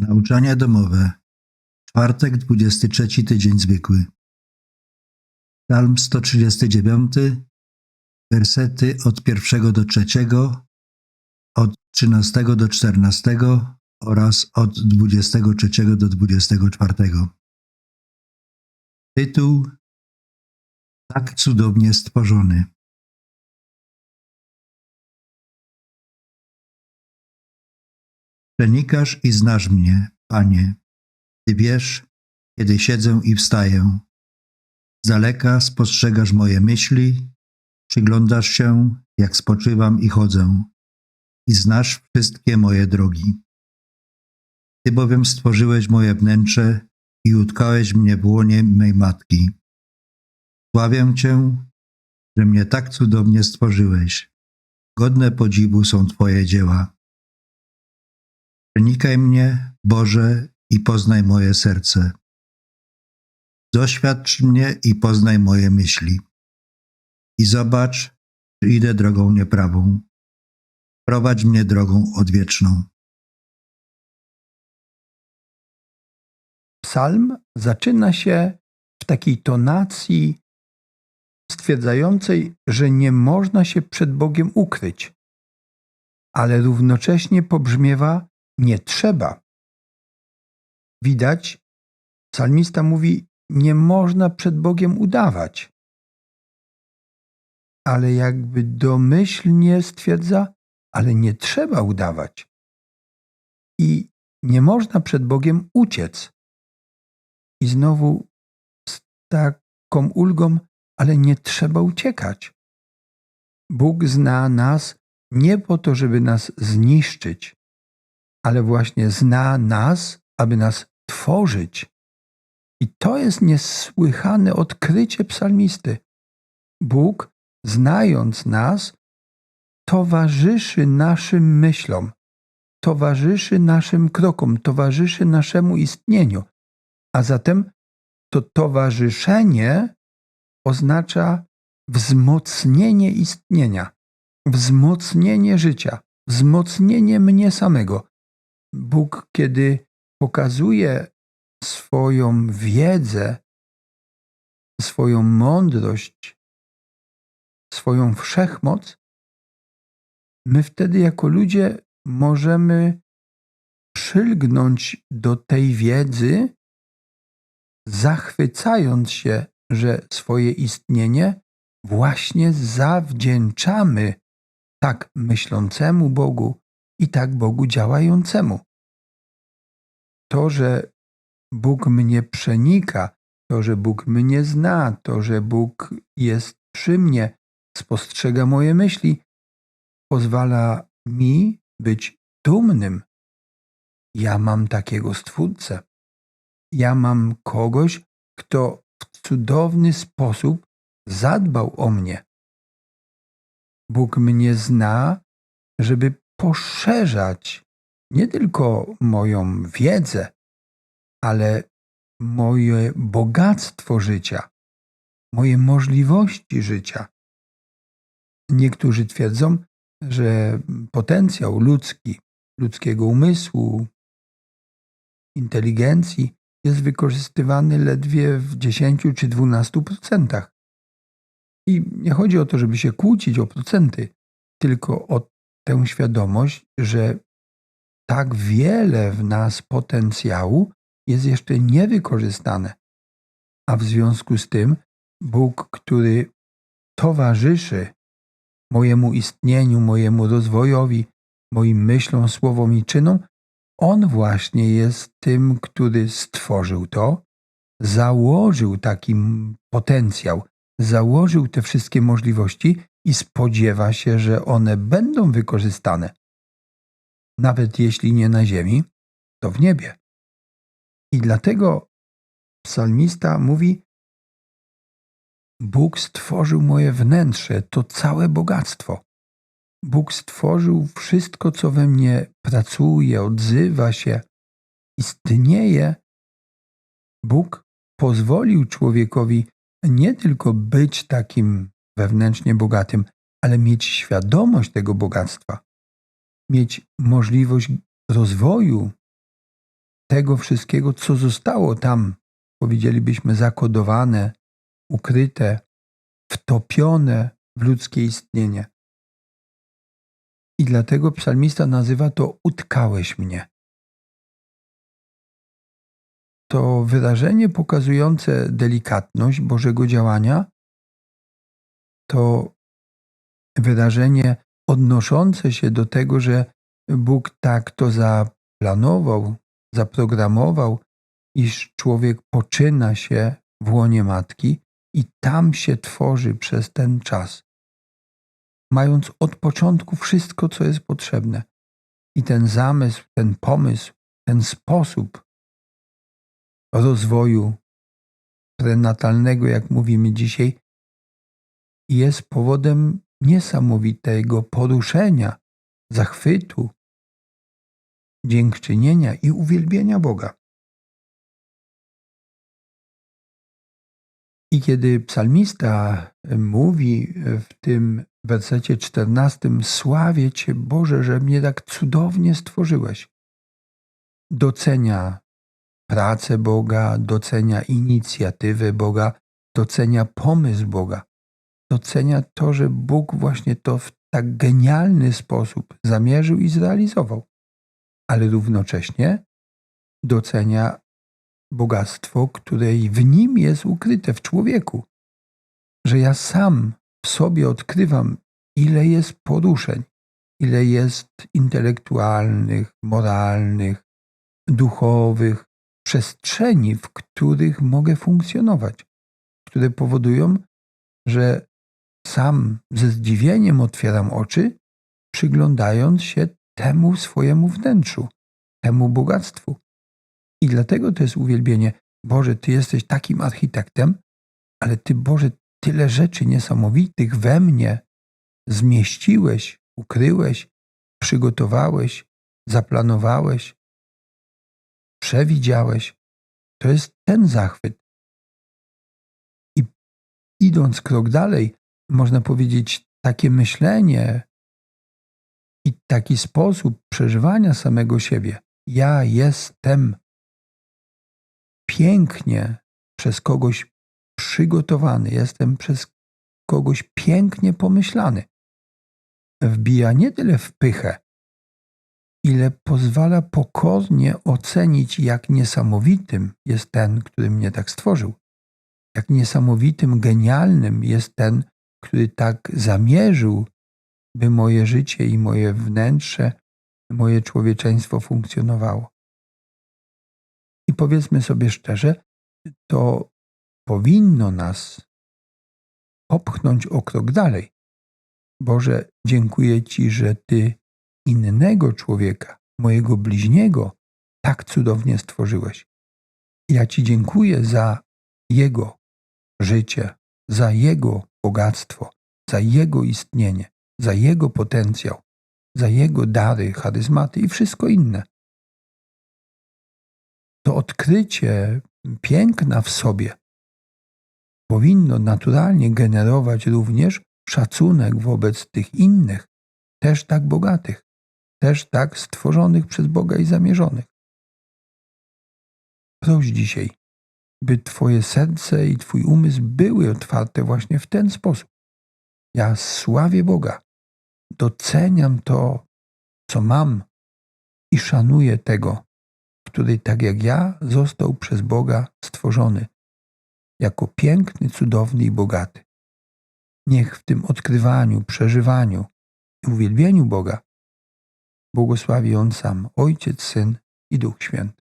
Nauczania domowe. Czwartek, 23 tydzień zwykły. Psalm 139, wersety od pierwszego do trzeciego, od 13 do 14 oraz od 23 do 24. Tytuł Tak cudownie stworzony. Przenikasz i znasz mnie, Panie. Ty wiesz, kiedy siedzę i wstaję. Z daleka spostrzegasz moje myśli, przyglądasz się, jak spoczywam i chodzę, i znasz wszystkie moje drogi. Ty bowiem stworzyłeś moje wnętrze i utkałeś mnie w łonie mej matki. Sławię Cię, że mnie tak cudownie stworzyłeś. Godne podziwu są Twoje dzieła. Przenikaj mnie, Boże, i poznaj moje serce. Doświadcz mnie i poznaj moje myśli. I zobacz, czy idę drogą nieprawą. Prowadź mnie drogą odwieczną. Psalm zaczyna się w takiej tonacji stwierdzającej, że nie można się przed Bogiem ukryć, ale równocześnie pobrzmiewa nie trzeba. Widać, psalmista mówi, nie można przed Bogiem udawać, ale jakby domyślnie stwierdza, ale nie trzeba udawać. I nie można przed Bogiem uciec. I znowu z taką ulgą, ale nie trzeba uciekać. Bóg zna nas nie po to, żeby nas zniszczyć, ale właśnie zna nas, aby nas tworzyć. I to jest niesłychane odkrycie psalmisty. Bóg, znając nas, towarzyszy naszym myślom, towarzyszy naszym krokom, towarzyszy naszemu istnieniu. A zatem to towarzyszenie oznacza wzmocnienie istnienia, wzmocnienie życia, wzmocnienie mnie samego. Bóg, kiedy pokazuje swoją wiedzę, swoją mądrość, swoją wszechmoc, my wtedy jako ludzie możemy przylgnąć do tej wiedzy, zachwycając się, że swoje istnienie właśnie zawdzięczamy tak myślącemu Bogu i tak Bogu działającemu. To, że Bóg mnie przenika, to, że Bóg mnie zna, to, że Bóg jest przy mnie, spostrzega moje myśli, pozwala mi być dumnym. Ja mam takiego stwórcę. Ja mam kogoś, kto w cudowny sposób zadbał o mnie. Bóg mnie zna, żeby poszerzać nie tylko moją wiedzę, ale moje bogactwo życia, moje możliwości życia. Niektórzy twierdzą, że potencjał ludzki, ludzkiego umysłu, inteligencji jest wykorzystywany ledwie w 10 czy 12%. I nie chodzi o to, żeby się kłócić o procenty, tylko o tę świadomość, że tak wiele w nas potencjału jest jeszcze niewykorzystane. A w związku z tym Bóg, który towarzyszy mojemu istnieniu, mojemu rozwojowi, moim myślom, słowom i czynom, On właśnie jest tym, który stworzył to, założył taki potencjał, założył te wszystkie możliwości i spodziewa się, że one będą wykorzystane. Nawet jeśli nie na ziemi, to w niebie. I dlatego psalmista mówi: Bóg stworzył moje wnętrze, to całe bogactwo. Bóg stworzył wszystko, co we mnie pracuje, odzywa się, istnieje. Bóg pozwolił człowiekowi nie tylko być takim wewnętrznie bogatym, ale mieć świadomość tego bogactwa, mieć możliwość rozwoju tego wszystkiego, co zostało tam, powiedzielibyśmy, zakodowane, ukryte, wtopione w ludzkie istnienie. I dlatego psalmista nazywa to utkałeś mnie. To wyrażenie pokazujące delikatność Bożego działania to wyrażenie odnoszące się do tego, że Bóg tak to zaplanował, zaprogramował, iż człowiek poczyna się w łonie matki i tam się tworzy przez ten czas, mając od początku wszystko, co jest potrzebne. I ten zamysł, ten pomysł, ten sposób rozwoju prenatalnego, jak mówimy dzisiaj, jest powodem niesamowitego poruszenia, zachwytu, dziękczynienia i uwielbienia Boga. I kiedy psalmista mówi w tym wersecie czternastym: Sławię Cię, Boże, że mnie tak cudownie stworzyłeś, docenia pracę Boga, docenia inicjatywę Boga, docenia pomysł Boga, docenia to, że Bóg właśnie to w tak genialny sposób zamierzył i zrealizował, ale równocześnie docenia bogactwo, które w nim jest ukryte w człowieku. Że ja sam w sobie odkrywam, ile jest poruszeń, ile jest intelektualnych, moralnych, duchowych przestrzeni, w których mogę funkcjonować, które powodują, że sam ze zdziwieniem otwieram oczy, przyglądając się temu swojemu wnętrzu, temu bogactwu. I dlatego to jest uwielbienie. Boże, Ty jesteś takim architektem, ale Ty, Boże, tyle rzeczy niesamowitych we mnie zmieściłeś, ukryłeś, przygotowałeś, zaplanowałeś, przewidziałeś. To jest ten zachwyt. I idąc krok dalej, można powiedzieć, takie myślenie i taki sposób przeżywania samego siebie. Ja jestem pięknie przez kogoś przygotowany, jestem przez kogoś pięknie pomyślany. Wbija nie tyle w pychę, ile pozwala pokornie ocenić, jak niesamowitym jest ten, który mnie tak stworzył. Jak niesamowitym, genialnym jest ten, który tak zamierzył, by moje życie i moje wnętrze, moje człowieczeństwo funkcjonowało. I powiedzmy sobie szczerze, to powinno nas popchnąć o krok dalej. Boże, dziękuję Ci, że Ty innego człowieka, mojego bliźniego, tak cudownie stworzyłeś. Ja Ci dziękuję za jego życie, za jego bogactwo, za jego istnienie, za jego potencjał, za jego dary, charyzmaty i wszystko inne. To odkrycie piękna w sobie powinno naturalnie generować również szacunek wobec tych innych, też tak bogatych, też tak stworzonych przez Boga i zamierzonych. Proś dzisiaj, by Twoje serce i Twój umysł były otwarte właśnie w ten sposób. Ja sławię Boga, doceniam to, co mam i szanuję tego, który tak jak ja został przez Boga stworzony jako piękny, cudowny i bogaty. Niech w tym odkrywaniu, przeżywaniu i uwielbieniu Boga błogosławi On sam, Ojciec, Syn i Duch Święty.